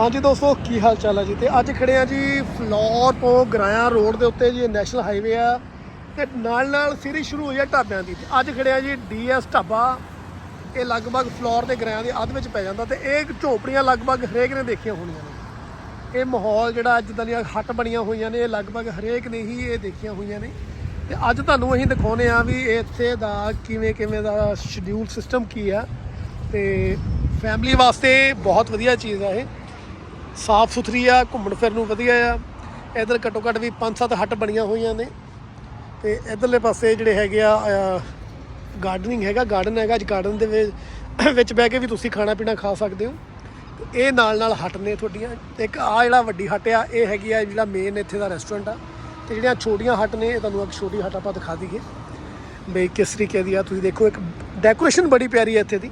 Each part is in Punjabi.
ਹਾਂਜੀ ਦੋਸਤੋ, ਕੀ ਹਾਲ ਚਾਲ ਹੈ ਜੀ? ਤੇ ਅੱਜ ਖੜੇ ਆ ਜੀ ਫਲੋਰ ਤੋਂ ਗਰਾਇਆ ਰੋਡ ਦੇ ਉੱਤੇ ਜੀ, ਨੈਸ਼ਨਲ ਹਾਈਵੇ ਆ। ਤੇ ਨਾਲ ਨਾਲ ਸੀਰੀ ਸ਼ੁਰੂ ਹੋਈ ਆ ਢਾਬਿਆਂ ਦੀ। ਤੇ ਅੱਜ ਖੜੇ ਆ ਜੀ ਡੀਐਸ ਢਾਬਾ। ਇਹ ਲਗਭਗ ਫਲੋਰ ਤੇ ਗਰਾਇਆ ਦੇ ਅੱਧ ਵਿੱਚ ਪੈ ਜਾਂਦਾ ਤੇ ਇਹ ਝੋਪੜੀਆਂ ਲਗਭਗ ਹਰੇਕ ਨੇ ਦੇਖੀਆਂ ਹੋਣੀਆਂ ਨੇ। ਇਹ ਮਾਹੌਲ ਜਿਹੜਾ ਅੱਜ ਦੀਆਂ ਹੱਟ ਬਣੀਆਂ ਹੋਈਆਂ ਨੇ, ਇਹ ਲਗਭਗ ਹਰੇਕ ਨੇ ਹੀ ਇਹ ਦੇਖੀਆਂ ਹੋਈਆਂ ਨੇ। ਤੇ ਅੱਜ ਤੁਹਾਨੂੰ ਅਸੀਂ ਦਿਖਾਉਨੇ ਆ ਵੀ ਇੱਥੇ ਦਾ ਕਿਵੇਂ ਕਿਵੇਂ ਦਾ ਸ਼ਡਿਊਲ ਸਿਸਟਮ ਕੀ ਆ। ਤੇ ਫੈਮਿਲੀ ਵਾਸਤੇ ਬਹੁਤ ਵਧੀਆ ਚੀਜ਼ ਆ ਇਹ। ਸਾਫ਼ ਸੁਥਰੀ ਆ, ਘੁੰਮਣ ਫਿਰਨ ਨੂੰ ਵਧੀਆ ਆ। ਇਧਰ ਘੱਟੋ ਘੱਟ ਵੀ ਪੰਜ ਸੱਤ ਹੱਟ ਬਣੀਆਂ ਹੋਈਆਂ ਨੇ। ਤੇ ਇਧਰਲੇ ਪਾਸੇ ਜਿਹੜੇ ਹੈਗੇ ਆ ਗਾਰਡਨਿੰਗ ਹੈਗਾ ਗਾਰਡਨ ਹੈਗਾ। ਅੱਜ ਗਾਰਡਨ ਦੇ ਵਿੱਚ ਬਹਿ ਕੇ ਵੀ ਤੁਸੀਂ ਖਾਣਾ ਪੀਣਾ ਖਾ ਸਕਦੇ ਹੋ। ਤੇ ਇਹ ਨਾਲ ਨਾਲ ਹੱਟ ਨੇ ਤੁਹਾਡੀਆਂ। ਤੇ ਇੱਕ ਆ ਜਿਹੜਾ ਵੱਡੀ ਹੱਟ ਆ, ਇਹ ਹੈਗੀ ਆ ਜਿਹੜਾ ਮੇਨ ਇੱਥੇ ਦਾ ਰੈਸਟੋਰੈਂਟ ਆ। ਤੇ ਜਿਹੜੀਆਂ ਛੋਟੀਆਂ ਹੱਟ ਨੇ, ਇਹ ਤੁਹਾਨੂੰ ਇੱਕ ਛੋਟੀ ਹੱਟ ਆਪਾਂ ਦਿਖਾ ਦਈਏ। ਬਈ ਕਿਸ ਤਰੀਕੇ ਦੀ ਆ, ਤੁਸੀਂ ਦੇਖੋ, ਇੱਕ ਡੈਕੋਰੇਸ਼ਨ ਬੜੀ ਪਿਆਰੀ ਹੈ ਇੱਥੇ ਦੀ।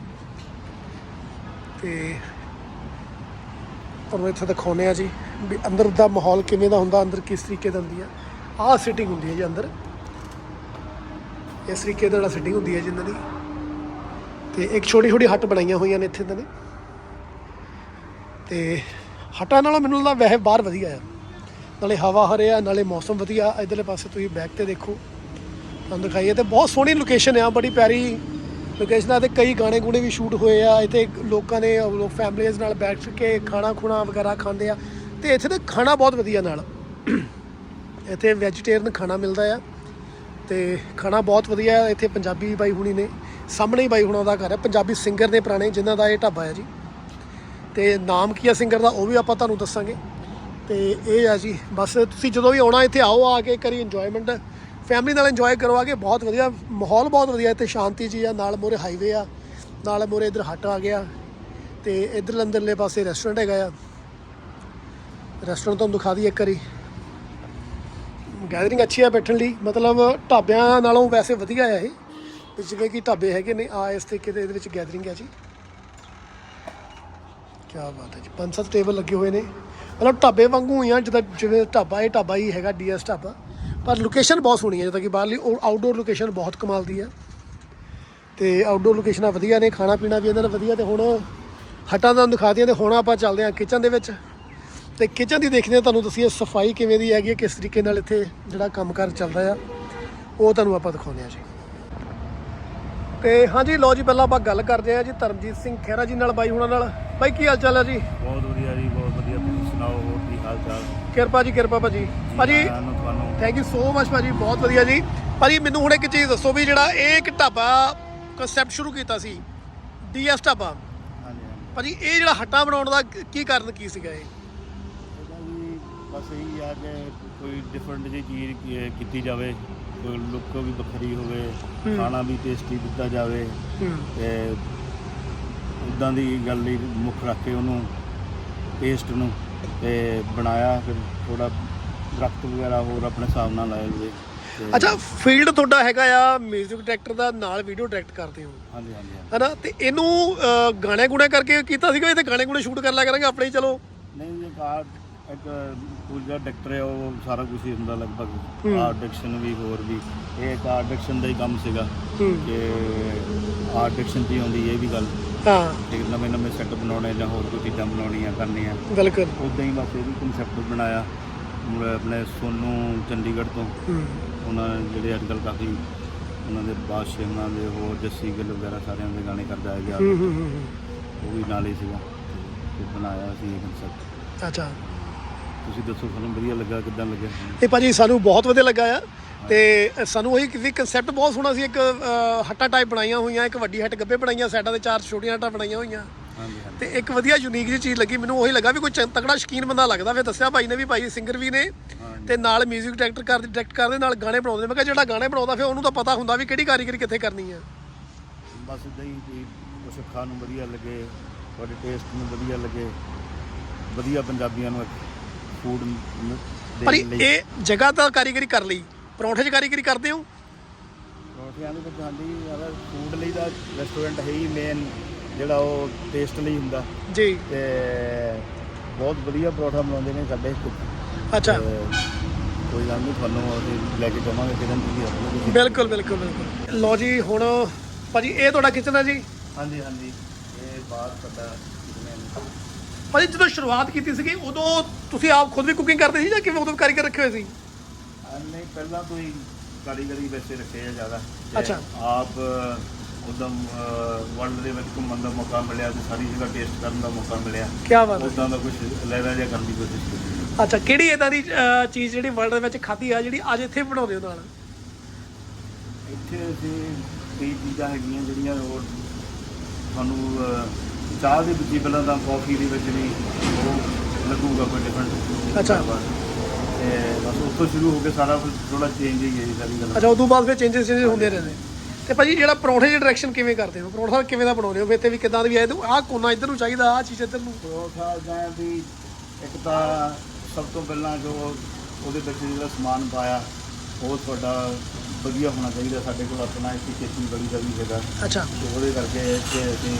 ਤੇ ਤੁਹਾਨੂੰ ਇੱਥੇ ਦਿਖਾਉਂਦੇ ਆ ਜੀ, ਵੀ ਅੰਦਰ ਦਾ ਮਾਹੌਲ ਕਿਵੇਂ ਦਾ ਹੁੰਦਾ, ਅੰਦਰ ਕਿਸ ਤਰੀਕੇ ਦਾ ਹੁੰਦੀ ਆ ਆਹ ਸਿਟਿੰਗ ਹੁੰਦੀ ਹੈ ਜੀ ਅੰਦਰ। ਇਸ ਤਰੀਕੇ ਦਾ ਜਿਹੜਾ ਸਿਟਿੰਗ ਹੁੰਦੀ ਹੈ ਜੀ ਇਹਨਾਂ ਦੀ। ਤੇ ਇੱਕ ਛੋਟੀ ਛੋਟੀ ਹੱਟ ਬਣਾਈਆਂ ਹੋਈਆਂ ਨੇ ਇੱਥੇ ਇਹਨਾਂ ਨੇ ਤੇ ਹਟਾਂ ਨਾਲੋਂ ਮੈਨੂੰ ਲੱਗਦਾ ਵੈਸੇ ਬਾਹਰ ਵਧੀਆ ਆ। ਨਾਲੇ ਹਵਾ ਹਰਿਆ ਨਾਲੇ ਮੌਸਮ ਵਧੀਆ। ਇਧਰਲੇ ਪਾਸੇ ਤੁਸੀਂ ਬੈਕ ਤੇ ਦੇਖੋ। ਤੁਹਾਨੂੰ ਦਿਖਾਈਏ ਤੇ ਬਹੁਤ ਸੋਹਣੀ ਲੋਕੇਸ਼ਨ ਆ, ਬੜੀ ਪਿਆਰੀ ਲੋਕੇਸ਼ਨਾਂ ਤੇ ਕਈ ਗਾਣੇ ਗੁਣੇ ਵੀ ਸ਼ੂਟ ਹੋਏ ਆ, ਇੱਥੇ ਲੋਕਾਂ ਨੇ ਲੋਕ ਫੈਮਲੀਜ਼ ਨਾਲ ਬੈਠ ਕੇ ਖਾਣਾ ਖੁਣਾ ਵਗੈਰਾ ਖਾਂਦੇ ਆ ਤੇ ਇੱਥੇ ਤੇ ਖਾਣਾ ਬਹੁਤ ਵਧੀਆ ਨਾਲ। ਇੱਥੇ ਵੈਜੀਟੇਰੀਅਨ ਖਾਣਾ ਮਿਲਦਾ ਆ ਤੇ ਖਾਣਾ ਬਹੁਤ ਵਧੀਆ ਹੈ ਇੱਥੇ ਪੰਜਾਬੀ ਬਾਈ ਹੁਣੀ ਨੇ, ਸਾਹਮਣੇ ਹੀ ਬਾਈ ਹੁਣਾਂ ਦਾ ਘਰ ਹੈ ਪੰਜਾਬੀ ਸਿੰਗਰ ਨੇ ਪੁਰਾਣੇ, ਜਿਨ੍ਹਾਂ ਦਾ ਇਹ ਢਾਬਾ ਹੈ ਜੀ। ਤੇ ਨਾਮ ਕੀ ਆ ਸਿੰਗਰ ਦਾ, ਉਹ ਵੀ ਆਪਾਂ ਤੁਹਾਨੂੰ ਦੱਸਾਂਗੇ। ਤੇ ਇਹ ਆ ਜੀ, ਬਸ ਤੁਸੀਂ ਜਦੋਂ ਵੀ ਆਉਣਾ, ਇੱਥੇ ਆਓ ਆ ਕੇ ਕਰੀ ਇੰਜੋਇਮੈਂਟ ਫੈਮਿਲੀ ਨਾਲ ਇੰਜੋਏ ਕਰੋ ਆ ਬਹੁਤ ਵਧੀਆ, ਮਾਹੌਲ ਬਹੁਤ ਵਧੀਆ ਇੱਥੇ, ਸ਼ਾਂਤੀ ਜੀ ਆ, ਨਾਲ ਮੋਰੇ ਹਾਈਵੇ ਆ, ਨਾਲ ਮੋਰੇ ਇਧਰ ਹੱਟ ਆ ਗਿਆ ਤੇ ਇਧਰ ਅੰਦਰਲੇ ਪਾਸੇ ਰੈਸਟੋਰੈਂਟ ਹੈਗਾ ਆ। ਰੈਸਟੋਰੈਂਟ ਤੁਹਾਨੂੰ ਦਿਖਾ ਦਈਏ ਇੱਕ ਵਾਰੀ। ਗੈਦਰਿੰਗ ਅੱਛੀ ਆ ਬੈਠਣ ਲਈ, ਮਤਲਬ ਢਾਬਿਆਂ ਨਾਲੋਂ ਵੈਸੇ ਵਧੀਆ ਆ ਇਹ ਜਿਵੇਂ ਕਿ ਢਾਬੇ ਹੈਗੇ ਨੇ, ਆ ਇਸ ਤਰੀਕੇ ਦੇ ਇਹਦੇ ਵਿੱਚ ਗੈਦਰਿੰਗ ਹੈ ਜੀ। ਕੀ ਬਾਤ ਹੈ ਜੀ, ਪੰਜ ਸੱਤ ਟੇਬਲ ਲੱਗੇ ਹੋਏ ਨੇ। ਮਤਲਬ ਢਾਬੇ ਵਾਂਗੂ ਹੀ ਆ, ਜਿੱਦਾਂ ਜਿਵੇਂ ਢਾਬਾ ਇਹ ਢਾਬਾ ਹੀ ਹੈਗਾ ਡੀਐਸ ਢਾਬਾ। ਪਰ ਲੋਕੇਸ਼ਨ ਬਹੁਤ ਸੋਹਣੀ ਹੈ, ਜਿੱਦਾਂ ਕਿ ਬਾਹਰਲੀ ਆਊਟਡੋਰ ਲੋਕੇਸ਼ਨ ਬਹੁਤ ਕਮਾਲ ਦੀ ਹੈ। ਤੇ ਆਊਟਡੋਰ ਲੋਕੇਸ਼ਨਾਂ ਵਧੀਆ ਨੇ ਖਾਣਾ ਪੀਣਾ ਵੀ ਇਹਨਾਂ ਦਾ ਵਧੀਆ ਤੇ ਹੁਣ ਹਟਾਂ ਤੁਹਾਨੂੰ ਦਿਖਾ ਦਿਆਂ ਤੇ ਹੁਣ ਆਪਾਂ ਚੱਲਦੇ ਹਾਂ ਕਿਚਨ ਦੇ ਵਿੱਚ। ਤੇ ਕਿਚਨ ਦੀ ਦੇਖਦੇ ਹਾਂ ਤੁਹਾਨੂੰ ਦੱਸੀਏ ਸਫ਼ਾਈ ਕਿਵੇਂ ਦੀ ਹੈਗੀ ਹੈ, ਕਿਸ ਤਰੀਕੇ ਨਾਲ ਇੱਥੇ ਜਿਹੜਾ ਕੰਮਕਾਰ ਚੱਲਦਾ ਆ ਉਹ ਤੁਹਾਨੂੰ ਆਪਾਂ ਦਿਖਾਉਂਦੇ ਹਾਂ ਜੀ। ਤੇ ਹਾਂਜੀ ਲਓ ਜੀ, ਪਹਿਲਾਂ ਆਪਾਂ ਗੱਲ ਕਰਦੇ ਹਾਂ ਜੀ ਧਰਮਜੀਤ ਸਿੰਘ ਖਹਿਰਾ ਜੀ ਨਾਲ, ਬਾਈ ਹੁਣਾਂ ਨਾਲ। ਬਾਈ, ਕੀ ਹਾਲ ਚਾਲ ਹੈ ਜੀ? ਬਹੁਤ ਵਧੀਆ ਜੀ ਬਹੁਤ ਵਧੀਆ ਤੁਸੀਂ ਸੁਣਾਓ ਹੋਰ ਕੀ ਹਾਲ ਚਾਲ ਕਿਰਪਾ ਜੀ ਕਿਰਪਾ ਭਾਜੀ। ਭਾਜੀ ਤੁਹਾਨੂੰ ਤੁਹਾਨੂੰ ਥੈਂਕ ਯੂ ਸੋ ਮਚ ਭਾਜੀ ਬਹੁਤ ਵਧੀਆ ਜੀ। ਭਾਜੀ ਮੈਨੂੰ ਹੁਣ ਇੱਕ ਚੀਜ਼ ਦੱਸੋ ਵੀ ਜਿਹੜਾ ਇਹ ਇੱਕ ਢਾਬਾ ਕਨਸੈਪਟ ਸ਼ੁਰੂ ਕੀਤਾ ਸੀ ਡੀਐਸ ਢਾਬਾ। ਹਾਂਜੀ ਹਾਂਜੀ। ਭਾਜੀ ਇਹ ਜਿਹੜਾ ਹੱਟਾ ਬਣਾਉਣ ਦਾ ਕੀ ਕਾਰਨ ਕੀ ਸੀਗਾ ਇਹ? ਇਹਦਾ ਜੀ ਬਸ ਇਹੀ ਆ ਕਿ ਕੋਈ ਡਿਫਰੈਂਟ ਜਿਹੀ ਚੀਜ਼ ਕੀ- ਕੀਤੀ ਜਾਵੇ ਕੋਈ ਲੁੱਕ ਵੀ ਵੱਖਰੀ ਹੋਵੇ ਹੂੰ। ਖਾਣਾ ਵੀ ਟੇਸਟੀ ਦਿੱਤਾ ਜਾਵੇ ਹੂੰ। ਤੇ ਉਦਾਂ ਦੀ ਗੱਲ ਲਈ ਮੁੱਖ ਰੱਖ ਕੇ ਉਹਨੂੰ ਟੇਸਟ ਨੂੰ। ਤੇ ਬਣਾਇਆ ਫਿਰ ਥੋੜਾ ਦਰਖਤ ਵਗੈਰਾ ਹੋਰ ਆਪਣੇ ਹਿਸਾਬ ਨਾਲ ਲਾਏ ਹੋਏ। ਤੇ- ਅੱਛਾ ਫੀਲਡ ਤੁਹਾਡਾ ਹੈਗਾ ਆ 뮤직 ਡਾਇਰੈਕਟਰ ਦਾ ਨਾਲ ਵੀਡੀਓ ਡਾਇਰੈਕਟ ਕਰਦੇ ਹੋ। ਹਾਂਜੀ ਹਾਂਜੀ ਹਾਂਜੀ। ਹਨਾ ਤੇ ਇਹਨੂੰ ਅਹ, ਗਾਣੇ ਗੁਣੇ ਕਰਕੇ ਕੀਤਾ ਸੀਗਾ? ਇਹ ਤੇ ਗਾਣੇ ਗੁਣੇ ਸ਼ੂਟ ਕਰ ਲਿਆ ਕਰਾਂਗੇ ਆਪਣੇ ਹੀ ਚਲੋ। ਨਹੀਂ ਜੇ ਕਾਰ ਇੱਕ ਪੂਜਾ ਡਾਕਟਰ ਹੈ ਉਹ ਸਾਰਾ ਕੁਝ ਹੀ ਹੁੰਦਾ ਲਗਭਗ। ਆਰਟ ਡਿਕਸ਼ਨ ਵੀ ਹੋਰ ਵੀ। ਇਹ ਇੱਕ ਆਰਟ ਡਿਕਸ਼ਨ ਦਾ ਹੀ ਕੰਮ ਸੀਗਾ ਕਿ ਆਰਟ ਡਿਕਸ਼ਨ ਦੀ ਹੁੰਦੀ ਇਹ ਵੀ ਗੱਲ। ਹਾਂ। ਕਿ ਨਵੇਂ ਨਵੇਂ ਸੈੱਟ ਬਣਾਉਣੇ ਜਾਂ ਹੋਰ ਕੋਈ ਚੀਜ਼ਾਂ ਬਣਾਉਣੀਆਂ ਕਰਨੀਆਂ। ਬਿਲਕੁਲ। ਉਦਾਂ ਹੀ ਬਸ ਇਹ ਵੀ ਕਨਸੈਪਟ ਬਣਾਇਆ। ਮੁੜ ਆਪਣੇ ਸੋਨੂ ਚੰਡੀਗੜ੍ਹ ਤੋਂ। ਹੂੰ। ਉਹਨਾਂ ਜਿਹੜੇ ਅੱਜ ਕੱਲ੍ਹ ਕਾਫੀ ਉਹਨਾਂ ਦੇ ਬਾਦਸ਼ਾਹ ਉਹਨਾਂ ਦੇ ਹੋਰ ਜੱਸੀ ਗਿੱਲ ਵਗੈਰਾ ਸਾਰਿਆਂ ਦੇ ਗਾਣੇ ਕਰਦਾ ਹੈ ਗਿਆ ਹੂੰ ਹੂੰ ਹੂੰ ਹੂੰ। ਉਹ ਵੀ ਨਾਲ ਹੀ ਸੀਗਾ। ਤੇ ਬਣਾਇਆ ਸੀ ਇਹ ਕਨਸੈਪਟ ਅੱਛਾ। ਤੁਸੀਂ ਦੱਸੋ ਤੁਹਾਨੂੰ ਵਧੀਆ ਲੱਗਾ ਕਿੱਦਾਂ ਲੱਗਿਆ? ਇਹ ਭਾਜੀ ਸਾਨੂੰ ਬਹੁਤ ਵਧੀਆ ਲੱਗਾ ਆ ਤੇ ਸਾਨੂੰ ਉਹੀ ਵੀ ਕਨਸੈਪਟ ਬਹੁਤ ਸੋਹਣਾ ਸੀ ਇੱਕ ਹੱਟਾਂ ਟਾਈਪ ਬਣਾਈਆਂ ਹੋਈਆਂ ਇੱਕ ਵੱਡੀ ਹੱਟ ਗੱਬੇ ਬਣਾਈਆਂ ਸਾਈਡਾਂ ਤੇ ਚਾਰ ਛੋਟੀਆਂ ਹੱਟਾਂ ਬਣਾਈਆਂ ਹੋਈਆਂ। ਤੇ ਇੱਕ ਵਧੀਆ ਯੂਨੀਕ ਜਿਹੀ ਚੀਜ਼ ਲੱਗੀ ਮੈਨੂੰ ਉਹੀ ਲੱਗਾ ਵੀ ਕੋਈ ਤਕੜਾ ਸ਼ਕੀਨ ਬੰਦਾ ਲੱਗਦਾ ਫਿਰ ਦੱਸਿਆ ਭਾਈ ਨੇ ਵੀ ਭਾਈ ਸਿੰਗਰ ਵੀ ਨੇ। ਤੇ ਨਾਲ 뮤직 ਡਾਇਰੈਕਟਰ ਕਰਦੇ ਡਾਇਰੈਕਟ ਕਰਦੇ ਨਾਲ ਗਾਣੇ ਬਣਾਉਂਦੇ ਮੈਂ ਕਿਹਾ ਜਿਹੜਾ ਗਾਣੇ ਬਣਾਉਂਦਾ ਫਿਰ ਉਹਨੂੰ ਤਾਂ ਪਤਾ ਹੁੰਦਾ ਵੀ ਕਿਹੜੀ ਕਾਰੀਗਰੀ ਕਿੱਥੇ ਕਰਨੀ ਹੈ। ਬਸ ਇਦਾਂ ਹੀ ਕੁਛ ਖਾਣ ਨੂੰ ਵਧੀਆ ਲੱਗੇ ਤੁਹਾਡੇ ਟੇਸਟ ਨੂੰ ਵਧੀਆ ਲੱਗੇ ਵਧੀਆ ਪੰਜਾਬੀਆਂ ਨੂੰ ਫੂਡ ਪਰ ਇਹ ਜਗ੍ਹਾ ਤਾਂ ਕਾਰੀਗਰੀ ਕਰ ਲਈ। ਪਰੌਂਠੇ 'ਚ ਕਾਰੀਗਰੀ ਕਰਦੇ ਹੋ? ਪਰੌਂਠਿਆਂ ਨੂੰ ਤਾਂ ਹਾਂਜੀ ਯਾਰ ਫੂਡ ਲਈ ਤਾਂ ਰੈਸਟੋਰੈਂਟ ਹੈ ਹੀ ਮੇਨ ਜਿਹੜਾ ਉਹ ਟੇਸਟ ਲਈ ਹੁੰਦਾ। ਜੀ। ਤੇ ਬਹੁਤ ਵਧੀਆ ਪਰੌਠਾ ਬਣਾਉਂਦੇ ਨੇ ਸਾਡੇ ਅੱਛਾ। ਤੇ ਕੋਈ ਗੱਲ ਨਹੀਂ ਤੁਹਾਨੂੰ ਅਸੀਂ ਲੈ ਕੇ ਜਾਵਾਂਗੇ ਕਿਦਨ ਤੁਸੀਂ ਬਿਲਕੁਲ ਬਿਲਕੁਲ ਬਿਲਕੁਲ। ਲਓ ਜੀ ਹੁਣ ਭਾਜੀ ਇਹ ਤੁਹਾਡਾ ਕਿਚਨ ਹੈ ਜੀ? ਹਾਂਜੀ ਹਾਂਜੀ। ਇਹ ਬਾਹਰ ਸਾਡਾ ਭਾਜੀ ਜਦੋਂ ਸ਼ੁਰੂਆਤ ਕੀਤੀ ਸੀਗੀ ਉਦੋਂ ਤੁਸੀਂ ਆਪ ਖੁਦ ਵੀ ਕੁਕਿੰਗ ਕਰਦੇ ਸੀ ਜਾਂ ਕਿਵੇਂ ਉਦੋਂ ਕਾਰੀਗਰ ਰੱਖੇ ਹੋਏ ਸੀ? ਨਹੀਂ ਪਹਿਲਾਂ ਤੋਂ ਹੀ ਕਾਰੀਗਰੀ ਵੈਸੇ ਰੱਖੇ ਆ ਜ਼ਿਆਦਾ। ਤੇ ਅੱਛਾ। ਆਪ ਉਦਮ ਵਰਲਡ ਦੇ ਵਿੱਚ ਘੁੰਮਣ ਦਾ ਮੌਕਾ ਮਿਲਿਆ ਤੇ ਸਾਰੀ ਜਗ੍ਹਾ ਟੇਸਟ ਕਰਨ ਦਾ ਮੌਕਾ ਮਿਲਿਆ। ਕੀ ਬਾਤ ਹੈ। ਉਦਾਂ ਦਾ ਕੁਝ ਲੈਦਾ ਜਿਹਾ ਕਰਨ ਦੀ ਕੋਸ਼ਿਸ਼ ਕੀਤੀ। ਅੱਛਾ ਕਿਹੜੀ ਇਦਾਂ ਦੀ ਅਹ, ਚੀਜ਼ ਜਿਹੜੀ ਵਰਲਡ ਦੇ ਵਿੱਚ ਖਾਧੀ ਆ ਜਿਹੜੀ ਅੱਜ ਇੱਥੇ ਬਣਾਉਂਦੇ ਹੋ ਨਾਲ? ਇੱਥੇ ਅਸੀਂ ਕਈ ਚੀਜ਼ਾਂ ਹੈਗੀਆਂ ਜਿਹੜੀਆਂ ਉਹ ਤੁਹਾਨੂੰ ਅਹ, ਚਾਹ ਦੇ ਵਿੱਚ ਹੀ ਪਹਿਲਾਂ ਤਾਂ ਕਾਫੀ ਦੇ ਵਿੱਚ ਵੀ ਉਹ ਲੱਗੂਗਾ ਕੋਈ ਡਿਫਰੈਂਟ ਅੱਛਾ। ਤੇ ਬਸ ਉੱਥੋਂ ਸ਼ੁਰੂ ਹੋ ਕੇ ਸਾਰਾ ਕੁਝ ਥੋੜਾ ਚੇਂਜ ਹੀ ਹੈ ਜੀ ਸਾਰੀ ਗੱਲ। ਅੱਛਾ ਉਦੋਂ ਬਾਅਦ ਫਿਰ ਚੇਂਜਸ ਚੇਂਜਸ ਹੁੰਦੇ ਰਹਿੰਦੇ ਤੇ ਭਾਜੀ ਜਿਹੜਾ ਪਰੌਂਠੇ ਦੀ ਡਾਇਰੈਕਸ਼ਨ ਕਿਵੇਂ ਕਰਦੇ ਹੋ? ਪਰੌਂਠਾ ਕਿਵੇਂ ਦਾ ਬਣਾਉਂਦੇ ਹੋ? ਇੱਥੇ ਵੀ ਕਿਦਾਂ ਦੀ ਆਏ ਤੇ ਆਹ ਕੋਨਾ ਇੱਧਰ ਨੂੰ ਚਾਹੀਦਾ ਆਹ ਚੀਜ਼ ਇੱਧਰ ਨੂੰ। ਪਰੌਠਾ ਜਾਂ ਵੀ ਇੱਕ ਤਾਂ ਸਭ ਤੋਂ ਪਹਿਲਾਂ ਜੋ ਉਹਦੇ ਵਿੱਚ ਜਿਹੜਾ ਸਮਾਨ ਪਾਇਆ ਉਹ ਤੁਹਾਡਾ ਵਧੀਆ ਹੋਣਾ ਚਾਹੀਦਾ ਸਾਡੇ ਕੋਲ। ਆਪਣਾ ਕਿਚਨ ਬੜੀ ਦਾ ਵੀ ਹੈਗਾ ਅੱਛਾ। ਤੇ ਉਹਦੇ ਕਰਕੇ ਇੱਥੇ ਅਸੀਂ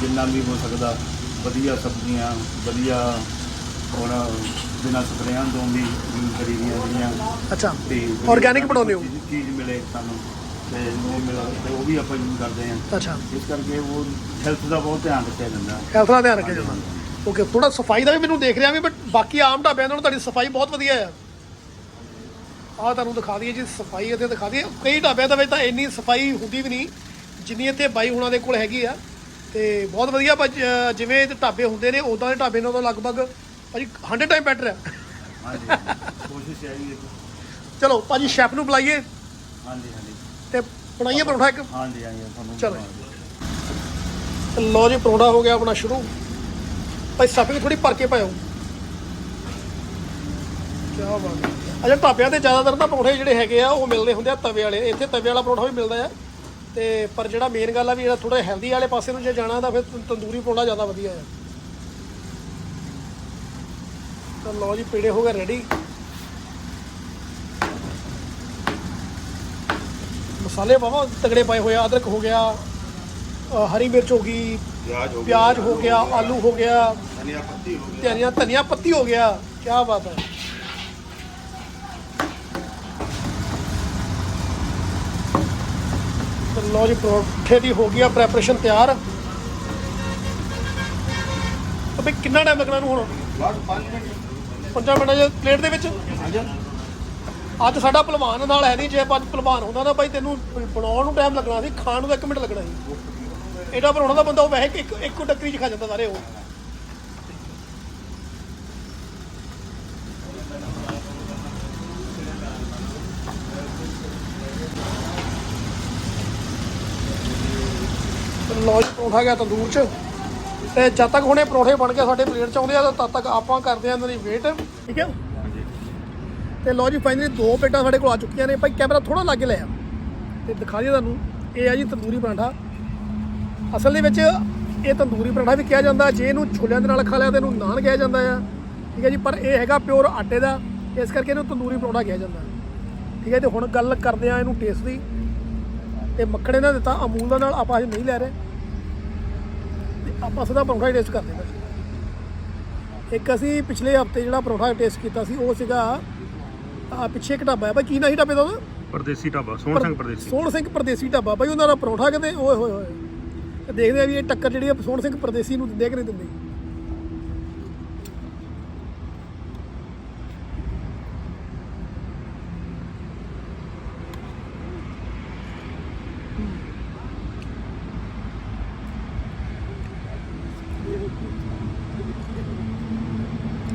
ਜਿੰਨਾ ਵੀ ਹੋ ਸਕਦਾ ਵਧੀਆ ਸਬਜ਼ੀਆਂ ਵਧੀਆ ਹੁਣ ਬਿਨਾਂ ਸਪਰੇਆਂ ਤੋਂ ਵੀ ਯੂਜ਼ ਕਰੀ ਦੀਆਂ ਜਿਹੜੀਆਂ ਅੱਛਾ ਤੇ Organic ਬਣਾਉਂਦੇ ਹੋ? ਚੀਜ਼- ਚੀਜ਼ ਮਿਲੇ ਸਾਨੂੰ ਤੇ ਉਹ ਮਿਲੇ ਤੇ ਉਹ ਵੀ ਆਪਾਂ ਯੂਜ਼ ਕਰਦੇ ਹਾਂ। ਅੱਛਾ। ਇਸ ਕਰਕੇ ਉਹ ਹੈਲਥ ਦਾ ਬਹੁਤ ਧਿਆਨ ਰੱਖਿਆ ਜਾਂਦਾ। ਹੈਲਥ ਦਾ ਧਿਆਨ ਰੱਖਿਆ ਜਾਂਦਾ। ਓਕੇ ਥੋੜਾ ਸਫ਼ਾਈ ਦਾ ਵੀ ਮੈਨੂੰ ਦੇਖ ਰਿਹਾ ਵੀ ਬਟ ਬਾਕੀ ਆਮ ਢਾਬਿਆਂ ਨਾਲੋਂ ਤੁਹਾਡੀ ਸਫ਼ਾਈ ਬਹੁਤ ਵਧੀਆ ਆ। ਆਹ ਤੁਹਾਨੂੰ ਦਿਖਾ ਦਈਏ ਜੀ ਸਫ਼ਾਈ ਇੱਥੇ ਦਿਖਾ ਦਈਏ। ਕਈ ਢਾਬਿਆਂ ਦੇ ਵਿੱਚ ਤਾਂ ਇੰਨੀ ਸਫ਼ਾਈ ਹੁੰਦੀ ਵੀ ਨਹੀਂ ਜਿੰਨੀ ਇੱਥੇ ਬਾਈ ਹੁਣਾਂ ਦੇ ਕੋਲ ਹੈਗੀ ਆ। ਤੇ ਬਹੁਤ ਵਧੀਆ ਪਰ ਜ- ਜਿਵੇਂ ਢਾਬੇ ਹੁੰਦੇ ਨੇ ਉਦਾਂ ਦੇ ਢਾਬੇ ਨਾਲੋਂ ਲਗਭਗ ਭਾਜੀ 100 ਟਾਈਮ ਬੈਟਰ ਹੈ। ਹਾਂਜੀ ਕੋਸ਼ਿਸ਼ ਹੈ ਜੀ ਚਲੋ ਭਾਜੀ ਸ਼ੈਫ ਨੂੰ ਬੁਲਾਈਏ। ਹਾਂਜੀ ਹਾਂਜੀ। ਤੇ ਬਣਾਈਏ ਪਰੌਂਠਾ ਇੱਕ? ਹਾਂਜੀ ਹਾਂਜੀ ਤੁਹਾਨੂੰ ਚਲੋ। ਜੀ। ਲੋ ਜੀ ਪਰੌਂਠਾ ਹੋ ਗਿਆ ਆਪਣਾ ਸ਼ੁਰੂ। ਭਾਈ ਸਟਫਿੰਗ ਥੋੜੀ ਭਰ ਕੇ ਪਾਇਓ। ਕੀ ਬਾਤ ਹੈ। ਅੱਛਾ ਢਾਬਿਆਂ ਤੇ ਜ਼ਿਆਦਾਤਰ ਤਾਂ ਪਰੌਂਠੇ ਜਿਹੜੇ ਹੈਗੇ ਆ ਉਹ ਮਿਲਦੇ ਹੁੰਦੇ ਆ ਤਵੇ ਵਾਲੇ। ਇੱਥੇ ਤਵੇ ਵਾਲਾ ਪਰੌਂਠਾ ਵੀ ਮਿਲਦਾ ਆ। ਤੇ ਪਰ ਜਿਹੜਾ ਮੇਨ ਗੱਲ ਆ ਵੀ ਜਿਹੜਾ ਥੋੜਾ ਹੈਲਦੀ ਵਾਲੇ ਪਾਸੇ ਨੂੰ ਜੇ ਜਾਣਾ ਤਾਂ ਫਿਰ ਤੰਦੂਰੀ ਪਰੌਂਠਾ ਜ਼ਿਆਦਾ ਵਧੀਆ ਆ। ਤਾਂ ਲੋ ਜੀ ਪੇੜੇ ਹੋ ਗਏ ਰੈਡੀ ਮਸਾਲੇ ਬਾਵਾ ਤਗੜੇ ਪਾਏ ਹੋਏ ਆ ਅਦਰਕ ਹੋ ਗਿਆ ਹਰੀ ਮਿਰਚ ਹੋ ਗਈ ਪਿਆਜ਼ ਹੋ ਪਿਆਜ਼ ਹੋ ਗਿਆ ਆਲੂ ਹੋ ਗਿਆ ਧਨੀਆ ਪੱਤੀ ਹੋ ਗਿਆ। ਧਨੀਆ ਧਨੀਆ ਪੱਤੀ ਹੋ ਗਿਆ ਕੀ ਬਾਤ ਹੈ। ਲੋ ਜੀ ਪਰੌਂਠੇ ਦੀ ਹੋ ਗਈ ਆ ਪ੍ਰੈਪਰੇਸ਼ਨ ਤਿਆਰ। ਅਬੇ ਕਿੰਨਾ ਟਾਈਮ ਲੱਗਣਾ ਨੂੰ ਹੁਣ? ਬਸ 5 ਮਿੰਟ। 5 ਮਿੰਟਾਂ ਦੇ ਪਲੇਟ ਦੇ ਵਿੱਚ? ਅੱਜ ਸਾਡਾ ਪਹਿਲਵਾਨ ਨਾਲ ਹੈ ਨਹੀਂ ਜੇ ਅੱਜ ਪਹਿਲਵਾਨ ਹੁੰਦਾ ਤਾਂ ਭਾਈ ਤੈਨੂੰ ਬਣਾਉਣ ਨੂੰ ਟਾਈਮ ਲੱਗਣਾ ਸੀ ਖਾਣ ਨੂੰ 1 ਮਿੰਟ ਲੱਗਣਾ ਸੀ। ਇਹਦਾ ਬਣਾਉਣਾ ਦਾ ਬੰਦਾ ਉਹ ਵੈਸੇ ਇੱਕ ਇੱਕੋ ਟੱਕਰੀ 'ਚ ਖਾ ਜਾਂਦਾ ਸਾਰੇ ਉਹ। ਲੋ ਜੀ ਪਰੌਂਠਾ ਗਿਆ ਤੰਦੂਰ 'ਚ। ਤੇ ਜਦ ਤੱਕ ਹੁਣੇ ਪਰੌਂਠੇ ਬਣ ਕੇ ਸਾਡੇ ਪਲੇਟ 'ਚ ਆਉਂਦੇ ਆ ਤਾਂ ਤਦ ਤੱਕ ਆਪਾਂ ਕਰਦੇ ਆ ਇਹਨਾਂ ਦੀ ਵੇਟ ਠੀਕ ਹੈ? ਤੇ ਲੋ ਜੀ ਫਾਈਨਲੀ ਦੋ ਪਲੇਟਾਂ ਸਾਡੇ ਕੋਲ ਆ ਚੁੱਕੀਆਂ ਨੇ। ਭਾਈ ਕੈਮਰਾ ਥੋੜਾ ਲੱਗੇ ਲਿਆ ਤੇ ਦਿਖਾ ਦਈਏ ਤੁਹਾਨੂੰ ਇਹ ਆ ਜੀ ਤੰਦੂਰੀ ਪਰਾਂਠਾ। ਅਸਲ ਦੇ ਵਿੱਚ ਇਹ ਤੰਦੂਰੀ ਪਰਾਂਠਾ ਵੀ ਕਿਹਾ ਜਾਂਦਾ ਜੇ ਇਹਨੂੰ ਛੋਲਿਆਂ ਦੇ ਨਾਲ ਖਾ ਲਿਆ ਤੇ ਇਹਨੂੰ ਨਾਨ ਕਿਹਾ ਜਾਂਦਾ ਆ। ਠੀਕ ਹੈ ਜੀ ਪਰ ਇਹ ਹੈਗਾ ਪਿਓਰ ਆਟੇ ਦਾ ਇਸ ਕਰਕੇ ਇਹਨੂੰ ਤੰਦੂਰੀ ਪਰੌਂਠਾ ਕਿਹਾ ਜਾਂਦਾ। ਠੀਕ ਹੈ ਤੇ ਹੁਣ ਗੱਲ ਕਰਦੇ ਆ ਇਹਨੂੰ ਟੇਸਟ ਦੀ। ਤੇ ਮੱਖਣ ਇਹਨਾਂ ਦਿੱਤਾ ਅਮੂਲ ਦਾ ਨਾਲ ਆਪਾਂ ਅਜੇ ਨਹੀਂ ਲੈ ਰਹੇ। ਤੇ ਆਪਾਂ ਸਿੱਧਾ ਪਰੌਂਠਾ ਹੀ ਟੇਸਟ ਕਰਦੇ ਹਾਂ। ਇੱਕ ਅਸੀਂ ਪਿਛਲੇ ਹਫ਼ਤੇ ਜਿਹੜਾ ਪਰੌਂਠਾ ਟੇਸਟ ਕੀਤਾ ਸੀ ਉਹ ਸੀਗਾ ਆ ਪਿੱਛੇ ਇੱਕ ਢਾਬਾ ਹੈ। ਭਾਈ ਕੀ ਨਾਂ ਸੀ ਢਾਬੇ ਦਾ ਉਹਦਾ? ਪਰਦੇਸੀ ਢਾਬਾ ਸੋਹਣ ਸਿੰਘ ਪਰਦੇਸੀ। ਸੋਹਣ ਸਿੰਘ ਪਰਦੇਸੀ ਢਾਬਾ। ਭਾਈ ਉਹਨਾਂ ਦਾ ਪਰੌਂਠਾ ਕਹਿੰਦੇ ਓਏ ਹੋਏ ਹੋਏ। ਤੇ ਦੇਖਦੇ ਆ ਵੀ ਇਹ ਟੱਕਰ ਜਿਹੜੀ ਆ ਸੋਹਣ ਸਿੰਘ ਪਰਦੇਸੀ ਨੂੰ ਦਿੰਦੇ ਕਿ ਨਹੀਂ ਦਿੰਦੇ?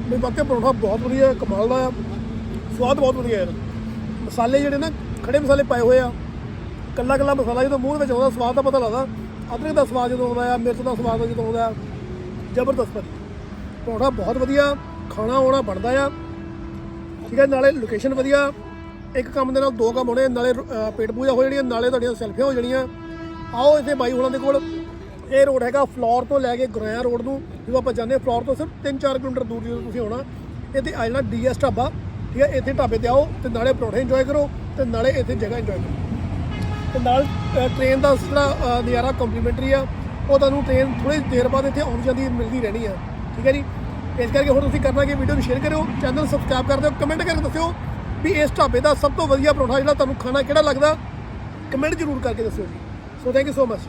ਵੀ ਬਾਕੀ ਪਰੌਂਠਾ ਬਹੁਤ ਵਧੀਆ, ਕਮਾਲ ਦਾ ਆ। ਸਵਾਦ ਬਹੁਤ ਵਧੀਆ ਯਾਰ ਮਸਾਲੇ ਜਿਹੜੇ ਨਾ, ਖੜੇ ਮਸਾਲੇ ਪਾਏ ਹੋਏ ਆ। ਕੱਲਾ ਕੱਲਾ ਮਸਾਲਾ ਜਦੋਂ ਮੂੰਹ ਵਿੱਚ ਆਉਂਦਾ, ਸਵਾਦ ਦਾ ਪਤਾ ਲੱਗਦਾ। ਅਦਰਕ ਦਾ ਸਵਾਦ ਜਦੋਂ ਆਉਂਦਾ ਆ, ਮਿਰਚ ਦਾ ਸਵਾਦ ਜਦੋਂ ਆਉਂਦਾ ਆ, ਜ਼ਬਰਦਸਤ ਭਾਜੀ ਪਰੌਂਠਾ ਬਹੁਤ ਵਧੀਆ, ਖਾਣਾ ਆਉਣਾ ਬਣਦਾ ਆ। ਠੀਕ ਹੈ ਨਾਲੇ ਲੋਕੇਸ਼ਨ ਵਧੀਆ। ਇੱਕ ਕੰਮ ਦੇ ਨਾਲ ਦੋ ਕੰਮ ਹੋਣੇ, ਨਾਲੇ ਪੇਟ ਪੂਜਾ ਹੋ ਜਾਣੀ ਨਾਲੇ ਤੁਹਾਡੀਆਂ ਸੈਲਫੀਆਂ ਹੋ ਜਾਣੀਆਂ। ਆਓ ਇੱਥੇ ਬਾਈ ਹੋਣਾ ਦੇ ਕੋਲ। ਇਹ ਰੋਡ ਹੈਗਾ ਫਲੋਰ ਤੋਂ ਲੈ ਕੇ ਗੁਰਾਇਆ ਰੋਡ ਨੂੰ, ਜਦੋਂ ਆਪਾਂ ਜਾਂਦੇ ਹਾਂ, ਫਲੋਰ ਤੋਂ ਸਿਰਫ 3-4 ਕਿਲੋਮੀਟਰ ਦੂਰ ਜਦੋਂ ਤੁਸੀਂ ਆਉਣਾ, ਇੱਥੇ ਆ ਜਾਣਾ ਡੀਐਸ ਢਾਬਾ, ਠੀਕ ਹੈ? ਇੱਥੇ ਢਾਬੇ ਤੇ ਆਓ ਤੇ ਨਾਲੇ ਪਰੌਂਠੇ ਇੰਜੋਏ ਕਰੋ ਤੇ ਨਾਲੇ ਇੱਥੇ ਜਗ੍ਹਾ ਇੰਜੋਏ ਕਰੋ। ਤੇ ਨਾਲ ਟ੍ਰੇਨ ਦਾ ਜਿਹੜਾ ਨਜ਼ਾਰਾ ਕੰਪਲੀਮੈਂਟਰੀ ਆ। ਉਹ ਤੁਹਾਨੂੰ ਟ੍ਰੇਨ ਥੋੜੀ ਦੇਰ ਬਾਅਦ ਇੱਥੇ ਆਉਣ ਜਾਂਦੀ ਮਿਲਦੀ ਰਹਿਣੀ ਆ। ਠੀਕ ਹੈ ਜੀ? ਇਸ ਕਰਕੇ ਹੁਣ ਤੁਸੀਂ ਕਰਨਾ ਕਿ ਵੀਡੀਓ ਨੂੰ ਸ਼ੇਅਰ ਕਰਿਓ ਚੈਨਲ ਸਬਸਕ੍ਰਾਈਬ ਕਰ ਦਿਓ ਕਮੈਂਟ ਕਰਕੇ ਦੱਸਿਓ ਵੀ ਇਸ ਢਾਬੇ ਦਾ ਸਭ ਤੋਂ ਵਧੀਆ ਪਰੌਂਠਾ ਜਿਹੜਾ ਤੁਹਾਨੂੰ ਖਾਣਾ ਕਿਹੜਾ ਲੱਗਦਾ। ਕਮੈਂਟ ਜ਼ਰੂਰ ਕਰਕੇ ਦੱਸਿਓ ਜੀ। So thank you so much